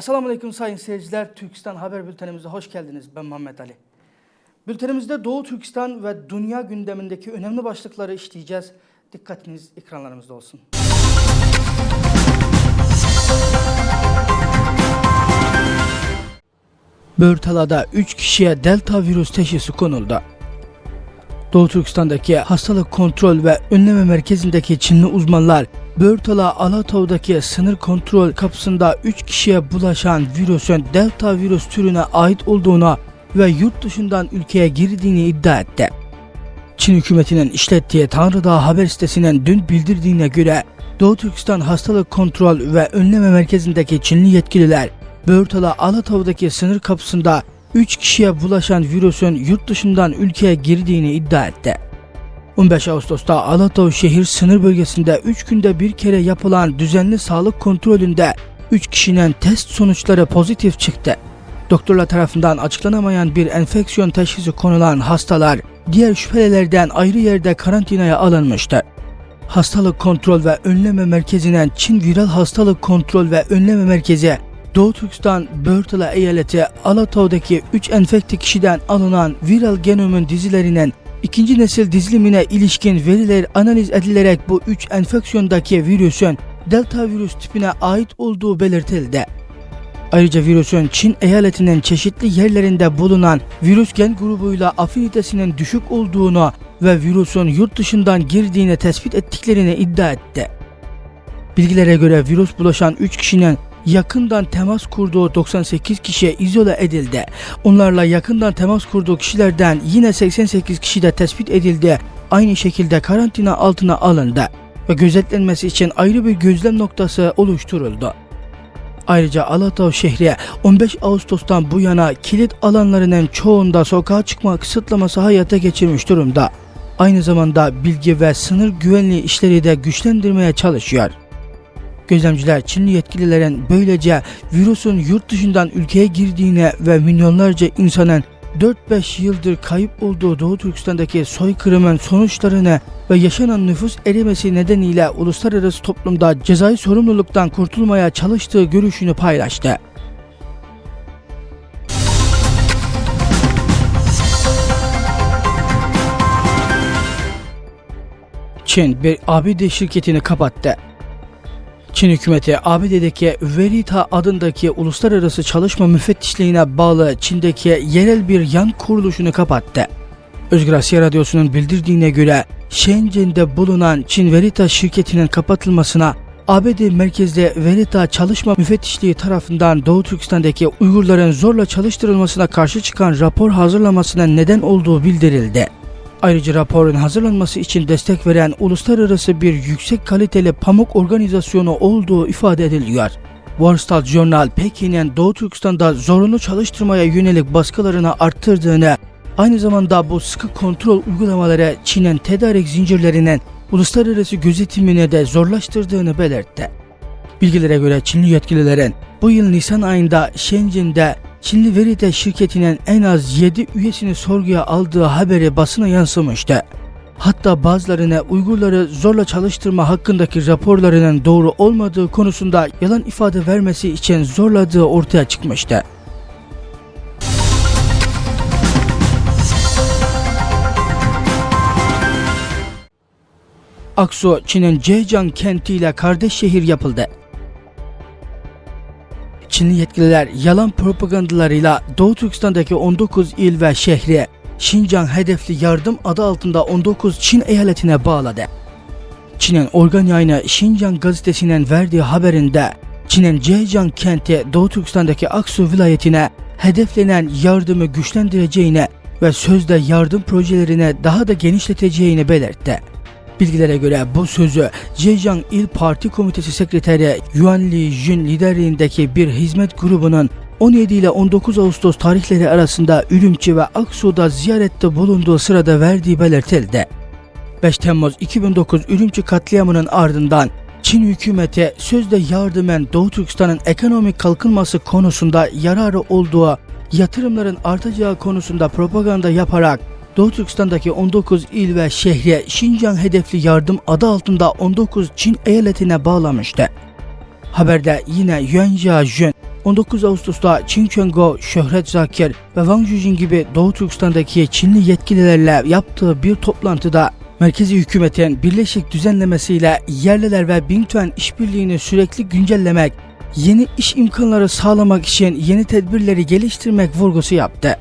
Esselamu Aleyküm sayın seyirciler. Türkistan Haber Bültenimize hoş geldiniz. Ben Muhammed Ali. Bültenimizde Doğu Türkistan ve dünya gündemindeki önemli başlıkları işleyeceğiz. Dikkatiniz ekranlarımızda olsun. Börtala'da 3 kişiye delta virüs teşhisi konuldu. Doğu Türkistan'daki hastalık kontrol ve önleme merkezindeki Çinli uzmanlar Börtala Alatov'daki sınır kontrol kapısında 3 kişiye bulaşan virüsün delta virüs türüne ait olduğuna ve yurt dışından ülkeye girdiğini iddia etti. Çin hükümetinin işlettiği Tanrı Dağı haber sitesinin dün bildirdiğine göre Doğu Türkistan Hastalık Kontrol ve Önleme Merkezi'ndeki Çinli yetkililer Börtala Alatov'daki sınır kapısında 3 kişiye bulaşan virüsün yurt dışından ülkeye girdiğini iddia etti. 15 Ağustos'ta Alatov şehir sınır bölgesinde 3 günde bir kere yapılan düzenli sağlık kontrolünde 3 kişinin test sonuçları pozitif çıktı. Doktorlar tarafından açıklanamayan bir enfeksiyon teşhisi konulan hastalar diğer şüphelilerden ayrı yerde karantinaya alınmıştı. Hastalık Kontrol ve Önleme Merkezi'nin Çin Viral Hastalık Kontrol ve Önleme Merkezi Doğu Türkistan Börtala eyaleti Alatov'daki 3 enfekte kişiden alınan viral genomun dizilerinin ikinci nesil dizilimine ilişkin veriler analiz edilerek bu 3 enfeksiyondaki virüsün delta virüs tipine ait olduğu belirtildi. Ayrıca virüsün Çin eyaletinin çeşitli yerlerinde bulunan virüs gen grubuyla afinitesinin düşük olduğunu ve virüsün yurt dışından girdiğini tespit ettiklerini iddia etti. Bilgilere göre virüs bulaşan 3 kişinin yakından temas kurduğu 98 kişiye izole edildi. Onlarla yakından temas kurduğu kişilerden yine 88 kişi de tespit edildi. Aynı şekilde karantina altına alındı ve gözetlenmesi için ayrı bir gözlem noktası oluşturuldu. Ayrıca Alatov şehri 15 Ağustos'tan bu yana kilit alanlarının çoğunda sokağa çıkma kısıtlaması hayata geçirmiş durumda. Aynı zamanda bilgi ve sınır güvenliği işleri de güçlendirmeye çalışıyor. Gözlemciler Çinli yetkililerin böylece virüsün yurt dışından ülkeye girdiğine ve milyonlarca insanın 4-5 yıldır kayıp olduğu Doğu Türkistan'daki soykırımın sonuçlarını ve yaşanan nüfus erimesi nedeniyle uluslararası toplumda cezai sorumluluktan kurtulmaya çalıştığı görüşünü paylaştı. Çin bir ABD şirketini kapattı. Çin hükümeti ABD'deki Verita adındaki uluslararası çalışma müfettişliğine bağlı Çin'deki yerel bir yan kuruluşunu kapattı. Özgür Asya Radyosu'nun bildirdiğine göre Shenzhen'de bulunan Çin Verita şirketinin kapatılmasına ABD merkezli Verita Çalışma Müfettişliği tarafından Doğu Türkistan'daki Uygurların zorla çalıştırılmasına karşı çıkan rapor hazırlamasına neden olduğu bildirildi. Ayrıca raporun hazırlanması için destek veren uluslararası bir yüksek kaliteli pamuk organizasyonu olduğu ifade ediliyor. Wall Street Journal Pekin'in Doğu Türkistan'da zorunlu çalıştırmaya yönelik baskılarını arttırdığını, aynı zamanda bu sıkı kontrol uygulamaları Çin'in tedarik zincirlerinin uluslararası gözetimini de zorlaştırdığını belirtti. Bilgilere göre Çinli yetkililerin bu yıl Nisan ayında Shenzhen'de Çinli Verite şirketinin en az 7 üyesini sorguya aldığı haberi basına yansımıştı. Hatta bazılarına Uygurları zorla çalıştırma hakkındaki raporlarının doğru olmadığı konusunda yalan ifade vermesi için zorladığı ortaya çıkmıştı. Aksu, Çin'in Zhejiang kentiyle kardeş şehir yapıldı. Çinli yetkililer yalan propagandalarıyla Doğu Türkistan'daki 19 il ve şehri Şincan hedefli yardım adı altında 19 Çin eyaletine bağladı. Çin'in organ yayını Şincan gazetesinin verdiği haberinde Çin'in Zhejiang kenti Doğu Türkistan'daki Aksu vilayetine hedeflenen yardımı güçlendireceğine ve sözde yardım projelerine daha da genişleteceğini belirtti. Bilgilere göre bu sözü Zhejiang İl Parti Komitesi Sekreteri Yuan Li Jun liderliğindeki bir hizmet grubunun 17 ile 19 Ağustos tarihleri arasında Ürümçi ve Aksu'da ziyarette bulunduğu sırada verdiği belirtildi. 5 Temmuz 2009 Ürümçi katliamının ardından Çin hükümeti sözde yardımın Doğu Türkistan'ın ekonomik kalkınması konusunda yararı olduğu, yatırımların artacağı konusunda propaganda yaparak Doğu Türkistan'daki 19 il ve şehre Şincan hedefli yardım adı altında 19 Çin eyaletine bağlamıştı. Haberde yine Yuan Jiajun 19 Ağustos'ta Çin Chenggo, Şöhret Zakir ve Wang Jujin gibi Doğu Türkistan'daki Çinli yetkililerle yaptığı bir toplantıda merkezi hükümetin birleşik düzenlemesiyle yerliler ve Bingtuan işbirliğini sürekli güncellemek, yeni iş imkanları sağlamak için yeni tedbirleri geliştirmek vurgusu yaptı.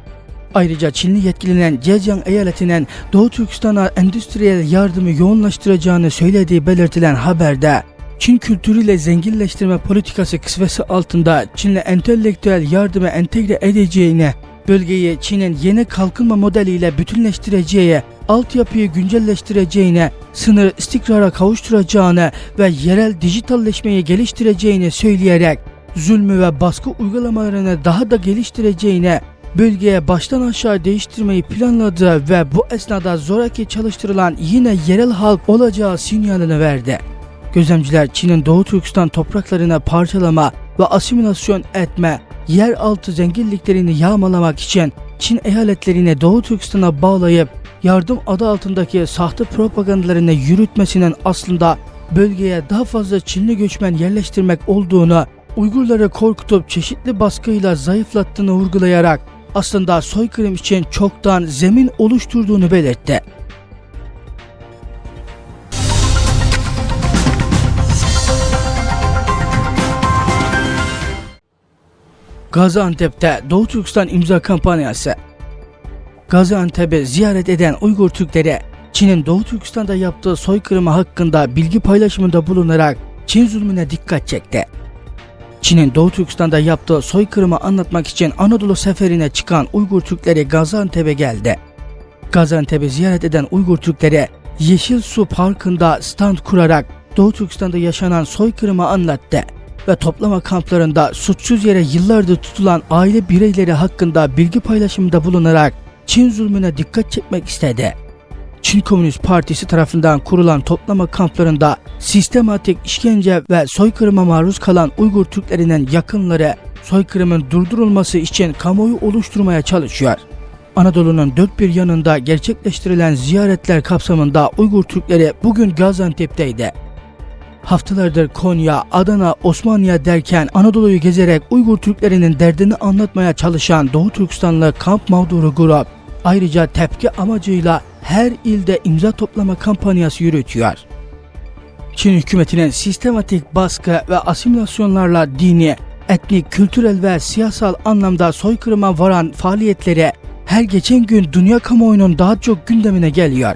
Ayrıca Çinli yetkilinin Zhejiang eyaletinin Doğu Türkistan'a endüstriyel yardımı yoğunlaştıracağını söylediği belirtilen haberde Çin kültürüyle zenginleştirme politikası kısvesi altında Çin'le entelektüel yardımı entegre edeceğine, bölgeyi Çin'in yeni kalkınma modeliyle bütünleştireceği, altyapıyı güncelleştireceğine, sınır istikrara kavuşturacağını ve yerel dijitalleşmeyi geliştireceğini söyleyerek zulmü ve baskı uygulamalarını daha da geliştireceğine, bölgeye baştan aşağı değiştirmeyi planladığı ve bu esnada zoraki çalıştırılan yine yerel halk olacağı sinyalini verdi. Gözlemciler Çin'in Doğu Türkistan topraklarına parçalama ve asimilasyon etme, yeraltı zenginliklerini yağmalamak için Çin eyaletlerini Doğu Türkistan'a bağlayıp yardım adı altındaki sahte propagandalarını yürütmesinin aslında bölgeye daha fazla Çinli göçmen yerleştirmek olduğunu, Uygurları korkutup çeşitli baskıyla zayıflattığını vurgulayarak aslında soykırım için çoktan zemin oluşturduğunu belirtti. Gaziantep'te Doğu Türkistan imza kampanyası. Gaziantep'i ziyaret eden Uygur Türkleri Çin'in Doğu Türkistan'da yaptığı soykırımı hakkında bilgi paylaşımında bulunarak Çin zulmüne dikkat çekti. Çin'in Doğu Türkistan'da yaptığı soykırımı anlatmak için Anadolu seferine çıkan Uygur Türkleri Gaziantep'e geldi. Gaziantep'i ziyaret eden Uygur Türkleri Yeşil Su Parkı'nda stand kurarak Doğu Türkistan'da yaşanan soykırımı anlattı ve toplama kamplarında suçsuz yere yıllardır tutulan aile bireyleri hakkında bilgi paylaşımında bulunarak Çin zulmüne dikkat çekmek istedi. Çin Komünist Partisi tarafından kurulan toplama kamplarında sistematik işkence ve soykırıma maruz kalan Uygur Türklerinin yakınları soykırımın durdurulması için kamuoyu oluşturmaya çalışıyor. Anadolu'nun dört bir yanında gerçekleştirilen ziyaretler kapsamında Uygur Türkleri bugün Gaziantep'teydi. Haftalardır Konya, Adana, Osmaniye derken Anadolu'yu gezerek Uygur Türklerinin derdini anlatmaya çalışan Doğu Türkistanlı kamp mağduru grup ayrıca tepki amacıyla her ilde imza toplama kampanyası yürütüyor. Çin hükümetinin sistematik baskı ve asimilasyonlarla dini, etnik, kültürel ve siyasal anlamda soykırıma varan faaliyetleri her geçen gün dünya kamuoyunun daha çok gündemine geliyor.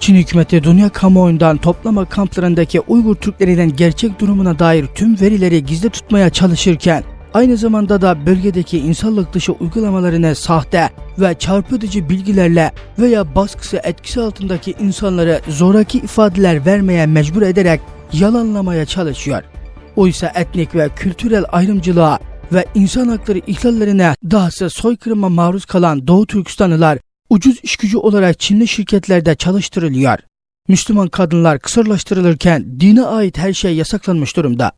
Çin hükümeti dünya kamuoyundan toplama kamplarındaki Uygur Türklerinin gerçek durumuna dair tüm verileri gizli tutmaya çalışırken aynı zamanda da bölgedeki insanlık dışı uygulamalarını sahte ve çarpıtıcı bilgilerle veya baskısı etkisi altındaki insanları zoraki ifadeler vermeye mecbur ederek yalanlamaya çalışıyor. Oysa etnik ve kültürel ayrımcılığa ve insan hakları ihlallerine dahası soykırıma maruz kalan Doğu Türkistanlılar ucuz iş gücü olarak Çinli şirketlerde çalıştırılıyor. Müslüman kadınlar kısırlaştırılırken dine ait her şey yasaklanmış durumda.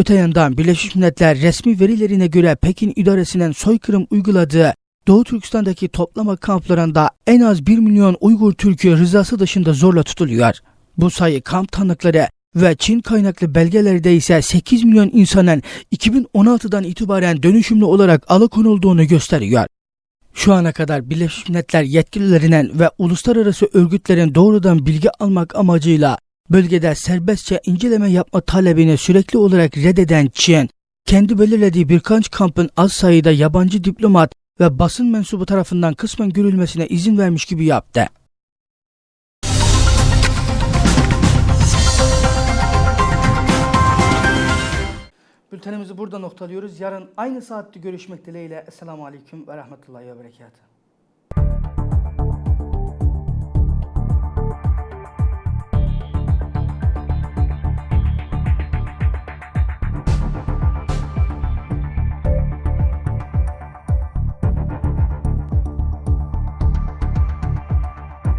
Öte yandan Birleşmiş Milletler resmi verilerine göre Pekin idaresinin soykırım uyguladığı Doğu Türkistan'daki toplama kamplarında en az 1 milyon Uygur Türk'ü rızası dışında zorla tutuluyor. Bu sayı kamp tanıkları ve Çin kaynaklı belgelerde ise 8 milyon insanın 2016'dan itibaren dönüşümlü olarak alıkonulduğunu gösteriyor. Şu ana kadar Birleşmiş Milletler yetkililerinin ve uluslararası örgütlerin doğrudan bilgi almak amacıyla bölgede serbestçe inceleme yapma talebini sürekli olarak reddeden Çin, kendi belirlediği birkaç kampın az sayıda yabancı diplomat ve basın mensubu tarafından kısmen görülmesine izin vermiş gibi yaptı. Bültenimizi burada noktalıyoruz. Yarın aynı saatte görüşmek dileğiyle. Esselamu Aleyküm ve Rahmetullahi ve Berekatuhu.